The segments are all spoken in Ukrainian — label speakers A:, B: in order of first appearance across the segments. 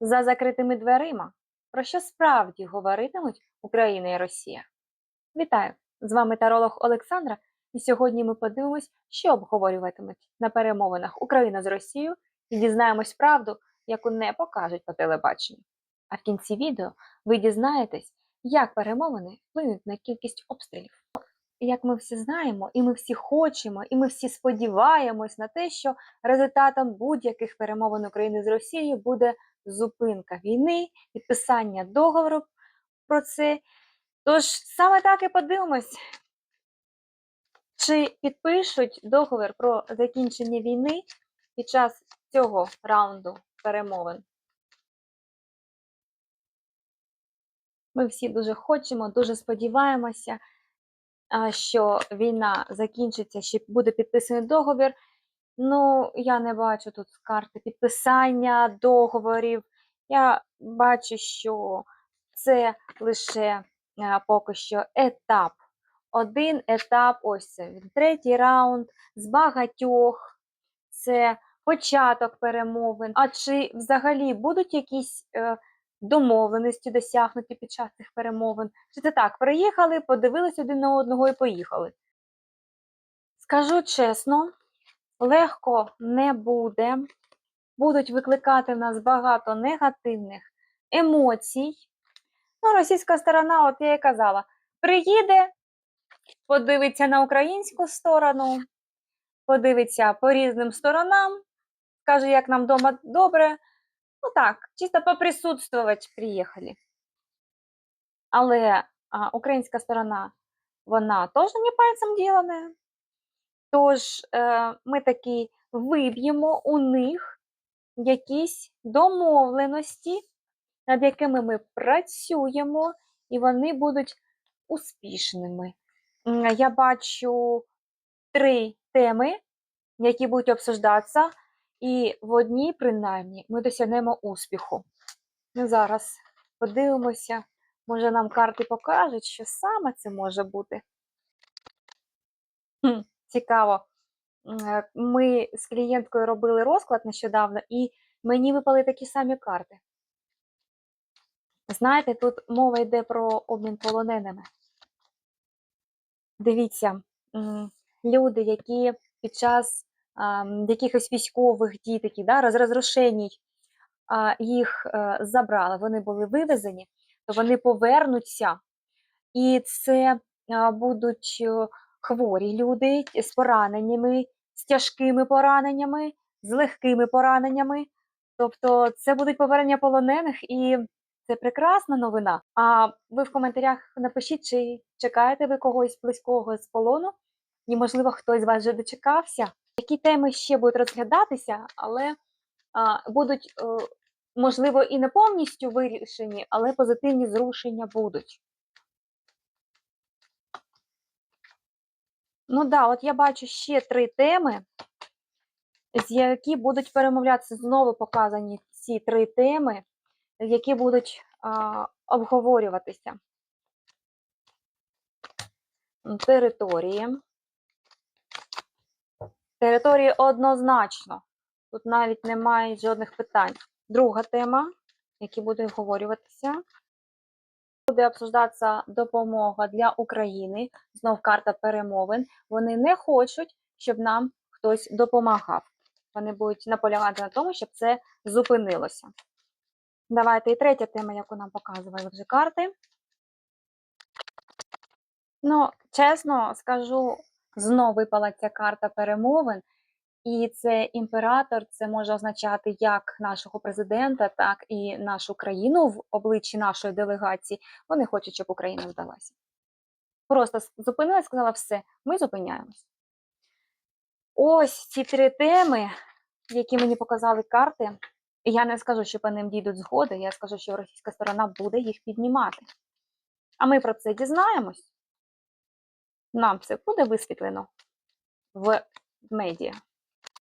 A: за закритими дверима. Про що справді говоритимуть Україна і Росія? Вітаю! З вами таролог Олександра, і сьогодні ми подивимось, що обговорюватимуть на перемовинах Україна з Росією і дізнаємось правду, яку не покажуть по телебаченню. А в кінці відео ви дізнаєтесь, як перемовини вплинуть на кількість обстрілів. Як ми всі знаємо, і ми всі хочемо, і ми всі сподіваємось на те, що результатом будь-яких перемовин України з Росією буде зупинка війни, підписання договору про це. Тож саме так і подивимось, чи підпишуть договір про закінчення війни під час цього раунду перемовин. Ми всі дуже хочемо, дуже сподіваємося, що війна закінчиться, що буде підписаний договір. Ну, я не бачу тут карти підписання договорів. Я бачу, що це лише а, поки що етап. Один етап, ось це він третій раунд з багатьох. Це початок перемовин. А чи взагалі будуть якісь е, домовленості досягнуті під час цих перемовин? Чи це так, приїхали, подивились один на одного і поїхали? Скажу чесно, легко не буде. Будуть викликати в нас багато негативних емоцій. Ну, російська сторона, от я і казала, приїде, подивиться на українську сторону, подивиться по різним сторонам, скаже, як нам вдома добре. Ну так, чисто поприсутствувати приїхали. Але а, українська сторона, вона теж не пальцем ділана. Тож е, ми таки виб'ємо у них якісь домовленості, над якими ми працюємо, і вони будуть успішними. Я бачу три теми, які будуть обсуждатися, і в одній, принаймні, ми досягнемо успіху. Ми зараз подивимося, може нам карти покажуть, що саме це може бути. Хм, цікаво. Е, Ми з клієнткою робили розклад нещодавно, і мені випали такі самі карти. Знаєте, тут мова йде про обмін полоненими. Дивіться, люди, які під час якихось військових дій, такі, да, роз- розрушеній, а, їх е, забрали, вони були вивезені, то вони повернуться, і це будуть е, хворі люди з пораненнями, з тяжкими пораненнями, з легкими пораненнями. Тобто це будуть повернення полонених, і це прекрасна новина. А ви в коментарях напишіть, чи чекаєте ви когось близького з полону, і, можливо, хтось з вас вже дочекався. Які теми ще будуть розглядатися, але а, будуть, е, можливо, і не повністю вирішені, але позитивні зрушення будуть. Ну да, от я бачу ще три теми, з які будуть перемовлятися знову показані ці три теми, які будуть а, обговорюватися. Території. Території однозначно. Тут навіть немає жодних питань. Друга тема, які буде обговорюватися. Буде обсуждатися допомога для України. Знов карта перемовин. Вони не хочуть, щоб нам хтось допомагав. Вони будуть наполягати на тому, щоб це зупинилося. Давайте і третя тема, яку нам показували вже карти. Ну, чесно скажу, знов випала ця карта перемовин, і це імператор, це може означати як нашого президента, так і нашу країну в обличчі нашої делегації. Вони хочуть, щоб Україна вдалася. Просто зупинилась, сказала все, ми зупиняємось. Ось ці три теми, які мені показали карти. Я не скажу, що по ним дійдуть згоди, я скажу, що російська сторона буде їх піднімати. А ми про це дізнаємось. Нам це буде висвітлено в медіа.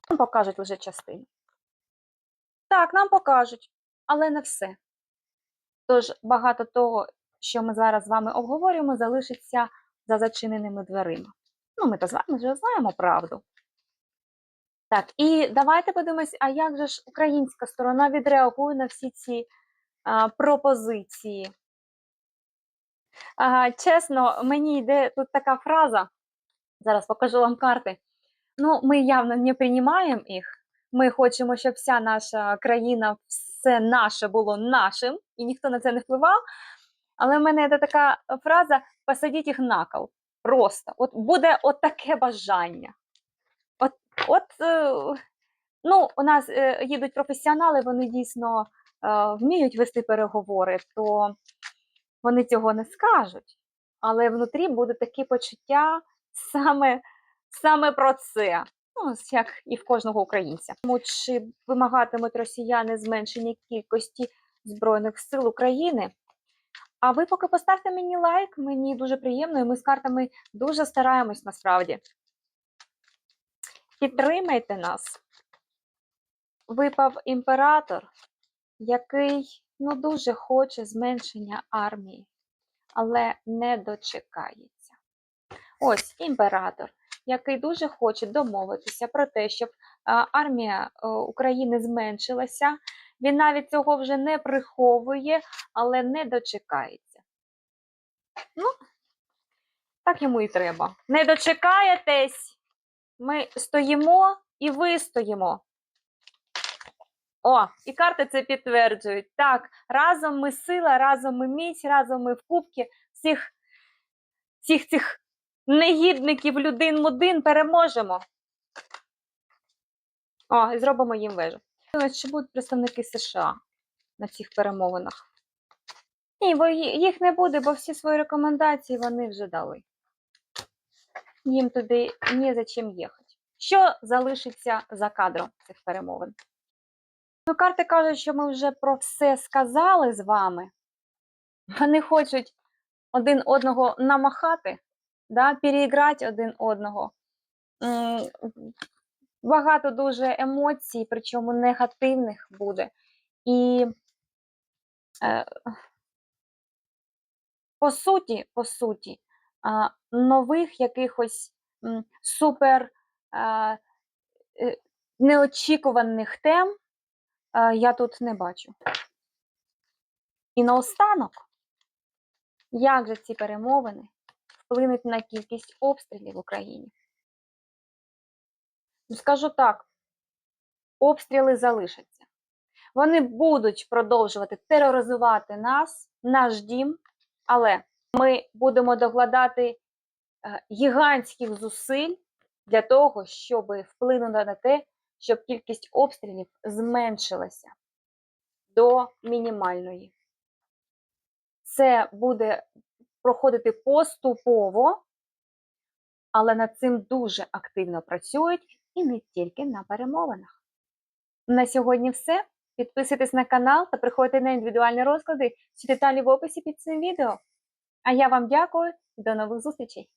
A: Нам покажуть лише частину. Так, нам покажуть, але не все. Тож багато того, що ми зараз з вами обговорюємо, залишиться за зачиненими дверима. Ну, ми то з вами вже знаємо правду. Так, і давайте подивимось, а як же ж українська сторона відреагує на всі ці а, пропозиції. А, чесно, мені йде тут така фраза. Зараз покажу вам карти. Ну, ми явно не приймаємо їх. Ми хочемо, щоб вся наша країна, все наше було нашим, і ніхто на це не впливав. Але в мене є така фраза: посадіть їх на кол. Просто. От буде от таке бажання. От, от е, ну, у нас е, їдуть професіонали, вони дійсно е, вміють вести переговори, то вони цього не скажуть. Але внутрі буде таке почуття саме, саме про це. Ну, як і в кожного українця. Тому Чи вимагатимуть росіяни зменшення кількості Збройних сил України? А ви поки поставте мені лайк, мені дуже приємно, і ми з картами дуже стараємось насправді. Підтримайте нас. Випав імператор, який ну, дуже хоче зменшення армії, але не дочекається. Ось імператор, який дуже хоче домовитися про те, щоб армія України зменшилася. Він навіть цього вже не приховує, але не дочекається. Ну, так йому і треба. Не дочекаєтесь, ми стоїмо і вистоїмо. О, і карти це підтверджують. Так, разом ми сила, разом ми міць, разом ми в кубки всіх, всіх цих негідників людин мудин переможемо. О, і зробимо їм вежу. Чи будуть представники США на цих перемовинах? Ні, бо їх не буде, бо всі свої рекомендації вони вже дали. Їм туди ні за чим їхати. Що залишиться за кадром цих перемовин? Ну, карти кажуть, що ми вже про все сказали з вами. Вони хочуть один одного намахати, да, переіграти один одного. Багато дуже емоцій, причому негативних буде. І е, по суті, по суті, нових якихось супер е, неочікуваних тем я тут не бачу. І наостанок, як же ці перемовини вплинуть на кількість обстрілів в Україні? Ну, Скажу так, обстріли залишаться. Вони будуть продовжувати тероризувати нас, наш дім, але ми будемо докладати е, гігантських зусиль для того, щоб вплинути на те, щоб кількість обстрілів зменшилася до мінімальної. Це буде проходити поступово, але над цим дуже активно працюють і не тільки на перемовинах. На сьогодні все. Підписуйтесь на канал та приходьте на індивідуальні розклади. Всі деталі в описі під цим відео. А я вам дякую до нових зустрічей!